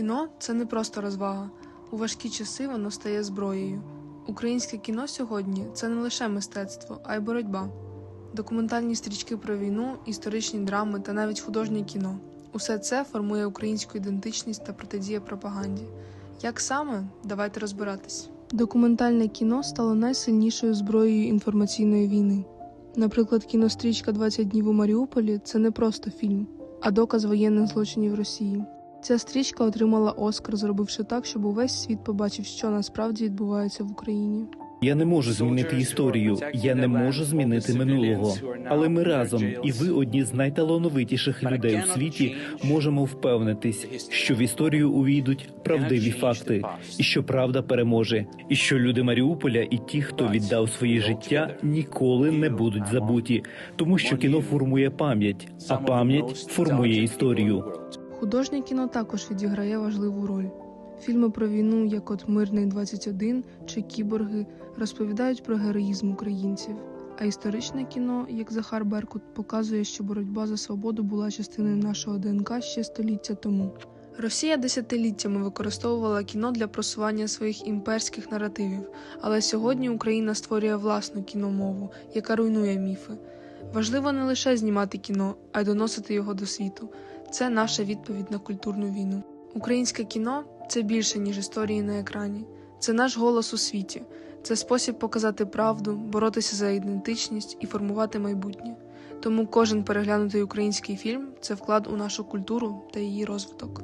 Кіно це не просто розвага. У важкі часи воно стає зброєю. Українське кіно сьогодні це не лише мистецтво, а й боротьба. Документальні стрічки про війну, історичні драми та навіть художнє кіно. Усе це формує українську ідентичність та протидіє пропаганді. Як саме? Давайте розбиратись. Документальне кіно стало найсильнішою зброєю інформаційної війни. Наприклад, кінострічка «20 днів у Маріуполі це не просто фільм, а доказ воєнних злочинів Росії. Ця стрічка отримала Оскар, зробивши так, щоб увесь світ побачив, що насправді відбувається в Україні. Я не можу змінити історію, я не можу змінити минулого. Але ми разом, і ви одні з найталановитіших людей у світі, можемо впевнитись, що в історію увійдуть правдиві факти, і що правда переможе, і що люди Маріуполя і ті, хто віддав своє життя, ніколи не будуть забуті, тому що кіно формує пам'ять, а пам'ять формує історію. Художнє кіно також відіграє важливу роль. Фільми про війну, як от Мирний 21 чи Кіборги, розповідають про героїзм українців. А історичне кіно, як Захар Беркут, показує, що боротьба за свободу була частиною нашого ДНК ще століття тому. Росія десятиліттями використовувала кіно для просування своїх імперських наративів, але сьогодні Україна створює власну кіномову, яка руйнує міфи. Важливо не лише знімати кіно, а й доносити його до світу. Це наша відповідь на культурну війну. Українське кіно це більше, ніж історії на екрані. Це наш голос у світі, це спосіб показати правду, боротися за ідентичність і формувати майбутнє. Тому кожен переглянутий український фільм це вклад у нашу культуру та її розвиток.